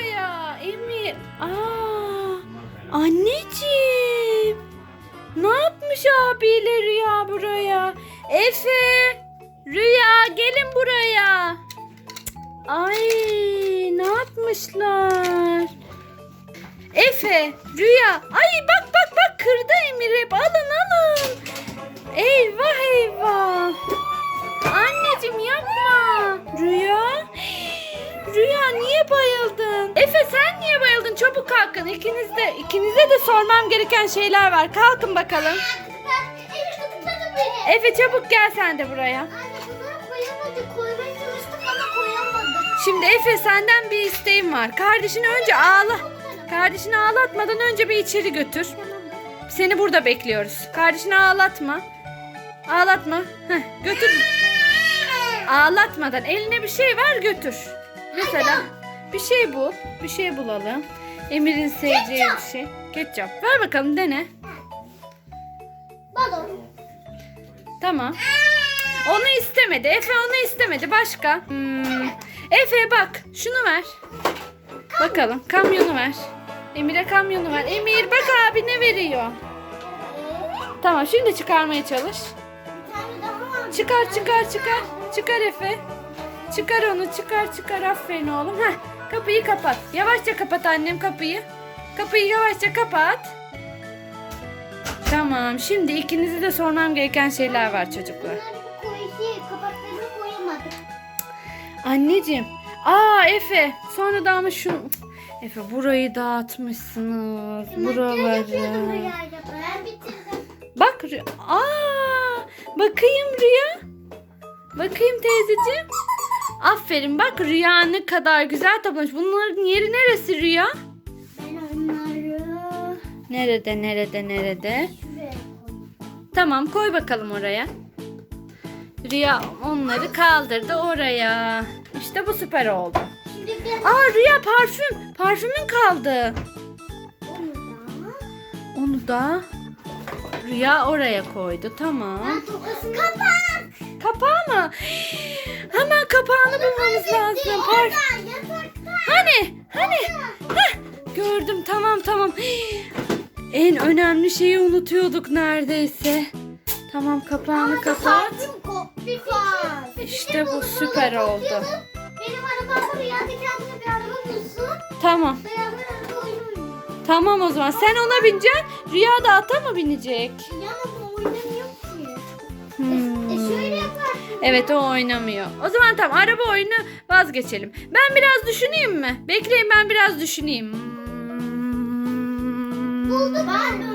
buraya. Emir. Aa, anneciğim. Ne yapmış abiyle Rüya buraya? Efe, Rüya gelin buraya. Ay ne yapmışlar? Efe, Rüya. Ay bak bak bak kırdı Emir hep. Alın alın. Eyvah eyvah. Niye bayıldın? Efe sen niye bayıldın? Çabuk kalkın. İkiniz de ikinize de sormam gereken şeyler var. Kalkın bakalım. Efe çabuk gel sen de buraya. Şimdi Efe senden bir isteğim var. Kardeşini önce ağla. Kardeşini ağlatmadan önce bir içeri götür. Seni burada bekliyoruz. Kardeşini ağlatma. Ağlatma. Heh, götür. Ağlatmadan eline bir şey ver götür. Mesela bir şey bul. Bir şey bulalım. Emir'in seveceği bir şey. Ketçap. Ver bakalım dene. Balon. Tamam. Onu istemedi. Efe onu istemedi. Başka? Hmm. Efe bak. Şunu ver. Bakalım. Kamyonu ver. Emir'e kamyonu ver. Emir bak abi ne veriyor. Tamam şimdi çıkarmaya çalış. Çıkar çıkar çıkar. Çıkar Efe. Çıkar onu çıkar çıkar. Aferin oğlum. Heh, kapıyı kapat. Yavaşça kapat annem kapıyı. Kapıyı yavaşça kapat. Tamam şimdi ikinizi de sormam gereken şeyler var çocuklar. Şey kapaklarını koyamadık. Anneciğim. Aa Efe. Sonra da ama şu... Efe burayı dağıtmışsınız. Buraları. Bak. Aa, bakayım Rüya. Bakayım teyzeciğim. Aferin bak Rüya ne kadar güzel toplamış. Bunların yeri neresi Rüya? Ben onları Nerede nerede nerede? Tamam koy bakalım oraya. Rüya onları kaldırdı oraya. İşte bu süper oldu. Aa Rüya parfüm. Parfümün kaldı. onu da Onu da Rüya oraya koydu. Tamam. kapak. Kapağı mı? Kapağını bulmamız lazım. Par Orada yatakta. hani? Hani? Heh, gördüm. Tamam tamam. En önemli şeyi unutuyorduk neredeyse. Tamam kapağını kapat. İşte bu süper oldu. Benim arabamda rüyada kendine bir araba bulsun. Tamam. Beraber araba oyunu oynayalım. Tamam o zaman. Sen ona bineceksin. Rüya da ata mı binecek? Ya ama bu oynamıyor ki. Hmm. Evet o oynamıyor. O zaman tamam araba oyunu vazgeçelim. Ben biraz düşüneyim mi? Bekleyin ben biraz düşüneyim. Buldum ben